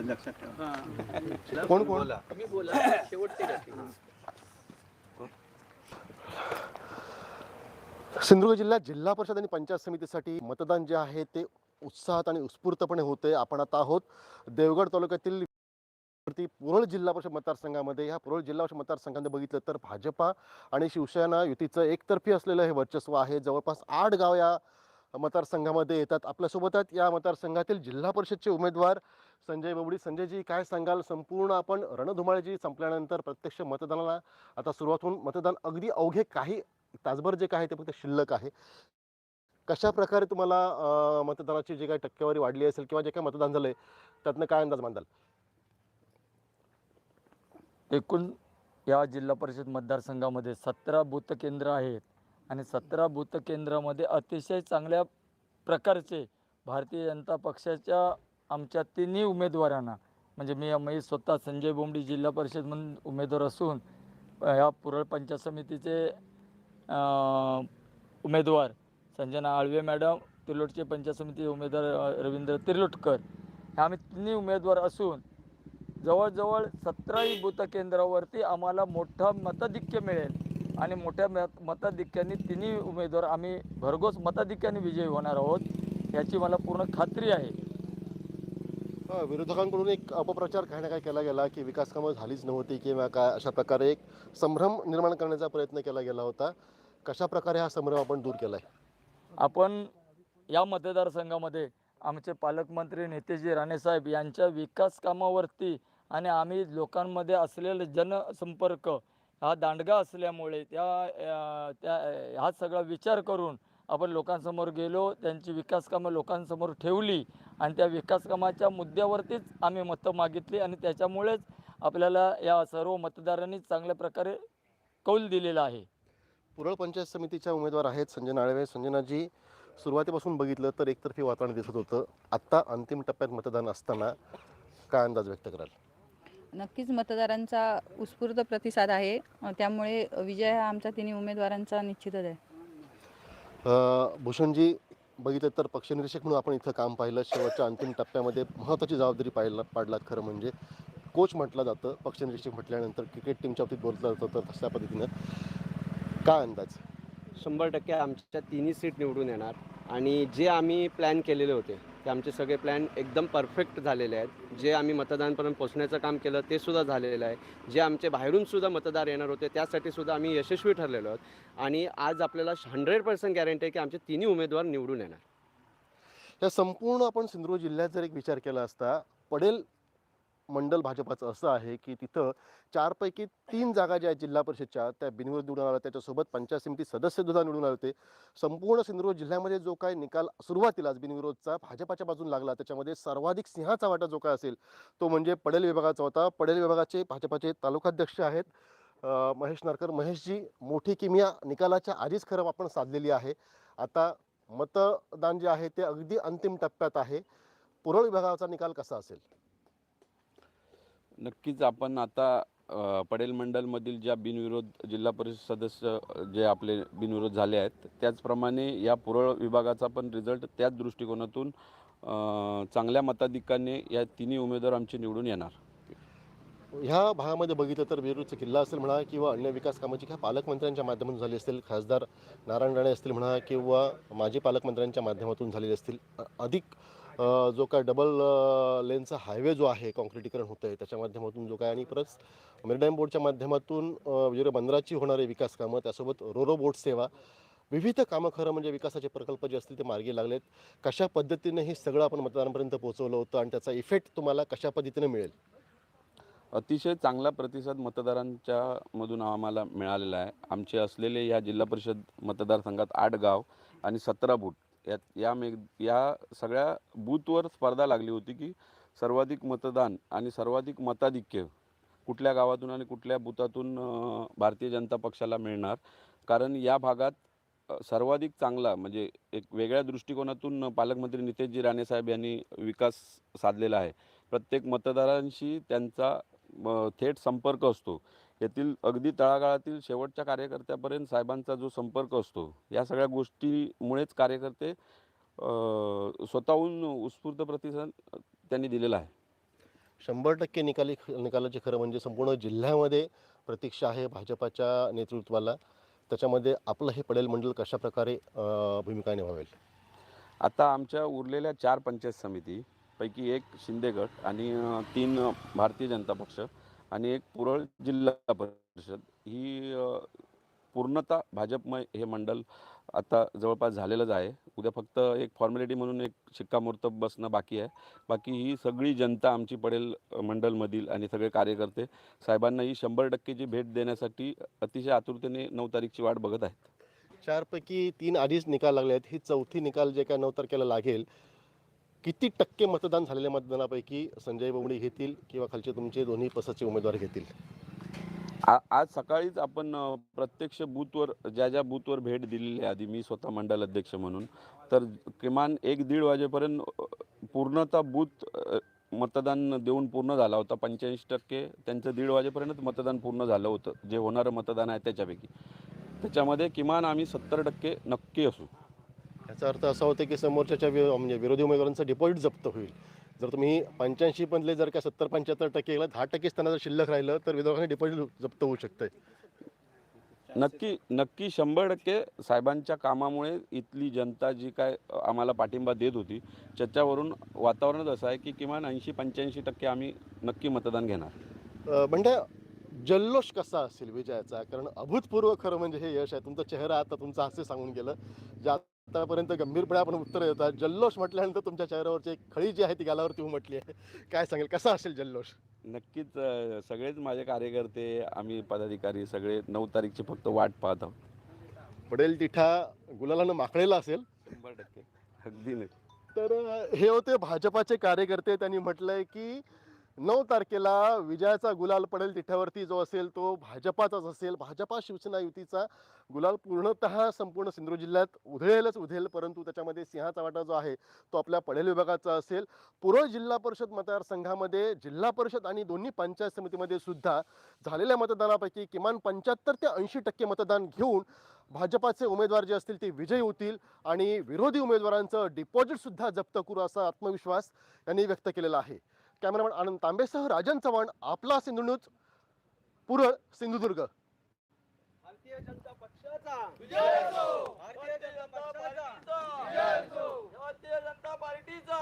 लक्षात ठेवा. कोण कोण? मी बोला. शेवटचे जाते. सिंधुदुर्ग जिल्ह्यात जिल्हा परिषद आणि पंचायत समितीसाठी मतदान जे आहे ते उत्साहात आणि उत्स्फूर्तपणे होते आपण आता आहोत देवगड तालुक्यातील पुरळ जिल्हा परिषद मतदारसंघामध्ये. ह्या पुरळ जिल्हा परिषद मतदारसंघामध्ये बघितलं तर भाजपा आणि शिवसेना युतीचं एकतर्फी असलेलं हे वर्चस्व आहे. जवळपास आठ गाव या मतदारसंघामध्ये येतात. आपल्यासोबत आहेत या मतदारसंघातील जिल्हा परिषदचे उमेदवार संजय बबडी संजयजी काय सांगाल? संपूर्ण आपण रणधुमाळी संपल्यानंतर प्रत्यक्ष मतदानाला आता सुरुवात होऊन मतदान अगदी अवघे काही तासभर जे काय ते फक्त शिल्लक आहे. कशा प्रकारे तुम्हाला मतदानाची जी काही टक्केवारी वाढली असेल किंवा जे काही मतदान झालंय त्यातनं काय अंदाज बांधाल? एकूण या जिल्हा परिषद मतदारसंघामध्ये सतरा बूथ केंद्र आहेत आणि सतरा बूथ केंद्रामध्ये अतिशय चांगल्या प्रकारचे भारतीय जनता पक्षाच्या आमच्या तिन्ही उमेदवारांना म्हणजे मी मी स्वतः संजय बोंबडी जिल्हा परिषद म्हणून उमेदवार असून ह्या पुरळ पंचायत समितीचे उमेदवार संजना आळवे मॅडम तिलोटचे पंचायत समिती उमेदवार रवींद्र तिरलोटकर हे आम्ही तिन्ही उमेदवार असून जवळजवळ सतराही बूथ केंद्रावरती आम्हाला मोठं मताधिक्य मिळेल. आणि मोठ्या मत मताधिक्याने तिन्ही उमेदवार आम्ही भरघोस मताधिक्याने विजयी होणार आहोत याची मला पूर्ण खात्री आहे. विरोधकांकडून एक अपप्रचार काही ना काही केला गेला की विकास कामं झालीच नव्हती किंवा काय अशा प्रकारे एक संभ्रम निर्माण करण्याचा प्रयत्न केला गेला होता. कशा प्रकारे हा संभ्रम आपण दूर केला आहे आपण या मतदारसंघामध्ये आमचे पालकमंत्री नेतेजी राणेसाहेब यांच्या विकास कामावरती आणि आम्ही लोकांमध्ये असलेले जनसंपर्क हा दांडगा असल्यामुळे त्या त्या हा सगळा विचार करून आपण लोकांसमोर गेलो त्यांची विकास कामं लोकांसमोर ठेवली आणि त्या विकास कामाच्या मुद्द्यावरतीच आम्ही मतं मागितली आणि त्याच्यामुळेच आपल्याला या सर्व मतदारांनी चांगल्या प्रकारे कौल दिलेला आहे. पुरळ पंचायत समितीच्या उमेदवार आहेत संजय नाळवे. संजनाजी सुरुवातीपासून बघितलं तर एकतर्फी वातावरण दिसत होतं. आत्ता अंतिम टप्प्यात मतदान असताना काय अंदाज व्यक्त कराल? नक्कीच मतदारांचा उत्स्फूर्त प्रतिसाद आहे. त्यामुळे विजय हा आमच्या तिन्ही उमेदवारांचा निश्चितच आहे. अ, भूषणजी बघितलं तर पक्षनिरीक्षक म्हणून आपण इथं काम पाहिलं. शेवटच्या अंतिम टप्प्यामध्ये महत्त्वाची जबाबदारी पाहिला पाडलात खरं म्हणजे. कोच म्हटलं जातं पक्षनिरीक्षक म्हटल्यानंतर क्रिकेट टीमच्या बाबतीत बोललं जातं तर तशा पद्धतीनं. काय अंदाज? शंभर टक्के आमच्या तिन्ही सीट निवडून येणार. आणि जे आम्ही प्लॅन केलेले होते ते आमचे सगळे प्लॅन एकदम परफेक्ट झालेले आहेत. जे आम्ही मतदानपर्यंत पोहोचण्याचं काम केलं ते सुद्धा झालेलं आहे. जे आमचे बाहेरूनसुद्धा मतदार येणार होते त्यासाठी सुद्धा आम्ही यशस्वी ठरलेलो आहोत. आणि आज आपल्याला हंड्रेड पर्सेंट गॅरंटी आहे की आमचे तिन्ही उमेदवार निवडून येणार. या संपूर्ण आपण सिंधुदुर्ग जिल्ह्यात जर एक विचार केला असता पडेल मंडल भाजपाचं असं आहे की तिथं चारपैकी तीन जागा ज्या आहेत जिल्हा परिषदच्या त्या बिनविरोध निवडून आल्या त्याच्यासोबत पंचायत समिती सदस्य सुद्धा निवडून आले होते. संपूर्ण सिंधुदुर्ग जिल्ह्यामध्ये जो काय निकाल सुरुवातीलाच बिनविरोधचा भाजपाच्या बाजून लागला त्याच्यामध्ये सर्वाधिक सिंहाचा वाटा जो काय असेल तो म्हणजे पडेल विभागाचा होता. पडेल विभागाचे भाजपाचे तालुकाध्यक्ष आहेत महेश नारकर. महेशजी मोठी किमिया निकालाच्या आधीच खरं आपण साधलेली आहे. आता मतदान जे आहे ते अगदी अंतिम टप्प्यात आहे. पुरळ विभागाचा निकाल कसा असेल? नक्कीच आपण आता पडेल मंडलमधील ज्या बिनविरोध जिल्हा परिषद सदस्य जे आपले बिनविरोध झाले आहेत त्याचप्रमाणे या पुरळ विभागाचा पण रिझल्ट त्याच दृष्टिकोनातून चांगल्या मताधिकाने या तिन्ही उमेदवार आमचे निवडून येणार. ह्या भागामध्ये बघितलं तर वेरूळचा किल्ला असेल म्हणा किंवा अन्य विकास कामाची काय पालकमंत्र्यांच्या माध्यमातून झाली असतील खासदार नारायण राणे असतील म्हणा किंवा माजी पालकमंत्र्यांच्या माध्यमातून झालेले असतील अधिक जो काय डबल लेनचा हायवे जो आहे कॉन्क्रिटीकरण होतं आहे त्याच्या माध्यमातून जो काय आणि परत मेरिटाईम बोर्डच्या माध्यमातून विजय बंदराची होणारी विकास कामं त्यासोबत रोरो बोट सेवा विविध कामं खरं म्हणजे विकासाचे प्रकल्प जे असतील ते मार्गी लागलेत. कशा पद्धतीने हे सगळं आपण मतदारांपर्यंत पोहोचवलं होतं आणि त्याचा इफेक्ट तुम्हाला कशा पद्धतीने मिळेल? अतिशय चांगला प्रतिसाद मतदारांच्या मधून आम्हाला मिळालेला आहे. आमचे असलेले या जिल्हा परिषद मतदारसंघात आठ गाव आणि सतरा बूट या या मे या सगळ्या बूथवर स्पर्धा लागली होती की सर्वाधिक मतदान आणि सर्वाधिक मताधिक्य कुठल्या गावातून आणि कुठल्या बुथातून भारतीय जनता पक्षाला मिळणार. कारण या भागात सर्वाधिक चांगला म्हणजे एक वेगळ्या दृष्टिकोनातून पालकमंत्री नितेशजी राणेसाहेब यांनी विकास साधलेला आहे. प्रत्येक मतदारांशी त्यांचा थेट संपर्क असतो. येथील अगदी तळागाळातील शेवटच्या कार्यकर्त्यापर्यंत साहेबांचा जो संपर्क असतो या सगळ्या गोष्टीमुळेच कार्यकर्ते स्वतःहून उत्स्फूर्त प्रतिसाद त्यांनी दिलेला आहे. शंभर टक्के निकाली निकालाची खरं म्हणजे संपूर्ण जिल्ह्यामध्ये प्रतीक्षा आहे भाजपाच्या नेतृत्वाला. त्याच्यामध्ये आपलं हे पडेल मंडळ कशा प्रकारे अं, भूमिका निभावेल? आता आमच्या उरलेल्या चार पंचायत समिती पैकी एक शिंदे गट आणि तीन भारतीय जनता पक्ष. आणि एक पुरळ जिल्हा परिषद ही पूर्णतः भाजपमय हे मंडळ आता जवळपास झालेलंच आहे. उद्या फक्त एक फॉर्मॅलिटी म्हणून एक शिक्कामोर्तब बसणं बाकी आहे. बाकी ही सगळी जनता आमची पडेल मंडलमधील आणि सगळे कार्यकर्ते. साहेबांना ही शंभर टक्केची भेट देण्यासाठी अतिशय आतुरतेने नऊ तारीखची वाट बघत आहेत. चारपैकी तीन आधीच निकाल लागले आहेत. ही चौथी निकाल जे काय नऊ तारखेला लागेल किती टक्के मतदान झालेल्या मतदानापैकी संजय बवडी घेतील किंवा खालचे तुमचे दोन्ही पसाचे उमेदवार घेतील? आ आज सकाळीच आपण प्रत्यक्ष बूथवर ज्या ज्या बूथवर भेट दिलेली आहे आधी मी स्वतः मंडल अध्यक्ष म्हणून तर किमान एक दीड वाजेपर्यंत पूर्णतः बूथ मतदान देऊन पूर्ण झाला होता. पंच्याऐंशी टक्के त्यांचं दीड वाजेपर्यंत मतदान पूर्ण झालं होतं. जे होणारं मतदान आहे त्याच्यापैकी. त्याच्यामध्ये किमान आम्ही सत्तर टक्के नक्की असू. याचा अर्थ असा होतो की समोरच्या म्हणजे विरोधी उमेदवारांचं डिपॉझिट जप्त होईल. जर तुम्ही पंच्याऐंशी मधले जर का सत्तर पंच्याहत्तर टक्के गेला दहा टक्केच त्यांना जर शिल्लक राहिलं तर विरोधाने डिपॉझिट जप्त होऊ शकतंय. नक्की नक्की शंभर टक्के साहेबांच्या कामामुळे इथली जनता जी काय आम्हाला पाठिंबा देत होती त्याच्यावरून वातावरणच असं आहे की किमान ऐंशी पंच्याऐंशी टक्के आम्ही नक्की मतदान घेणार. म्हणजे जल्लोष कसा असेल विजयाचा? कारण अभूतपूर्व खरं म्हणजे हे यश आहे. तुमचा चेहरा आता तुमचा हास्य सांगून गेलं. जे आतापर्यंत गंभीरपणे आपण उत्तर देतात जल्लोष म्हटल्यानंतर तुमच्या चेहऱ्यावरची एक खळी जी आहे ती गालावरती उमटली आहे. काय सांगेल? कसा असेल जल्लोष? नक्कीच अ, सगळेच माझे कार्यकर्ते आम्ही पदाधिकारी सगळे नऊ तारीखची फक्त वाट पाहत आहोत. पडेल तिठा गुलालानं माकळेला असेल. शंभर टक्के. अगदी नाही तर अ, हे होते भाजपाचे कार्यकर्ते. त्यांनी म्हटलंय की नऊ तारखेला विजयाचा गुलाल पडेल तिठ्यावरती जो असेल तो भाजपाचाच असेल. भाजपा शिवसेना युतीचा गुलाल पूर्णतः संपूर्ण सिंधुदुर्ग जिल्ह्यात उधळेलच उधेल परंतु त्याच्यामध्ये सिंहाचा वाटा जो आहे तो आपल्या पडेल विभागाचा असेल. पूर्व जिल्हा परिषद मतदारसंघामध्ये जिल्हा परिषद आणि दोन्ही पंचायत समितीमध्ये सुद्धा झालेल्या मतदानापैकी किमान पंच्याहत्तर ते ऐंशी टक्के मतदान घेऊन भाजपाचे उमेदवार जे असतील ते विजयी होतील आणि विरोधी उमेदवारांचं डिपॉझिट सुद्धा जप्त करू असा आत्मविश्वास यांनी व्यक्त केलेला आहे. कॅमेरामॅन आनंद तांबेसह राजन चव्हाण आपला सिंधू पुरळ सिंधुदुर्ग. भारतीय जनता पक्षाचा. भारतीय जनता पार्टीचा भारतीय जनता पार्टीचा.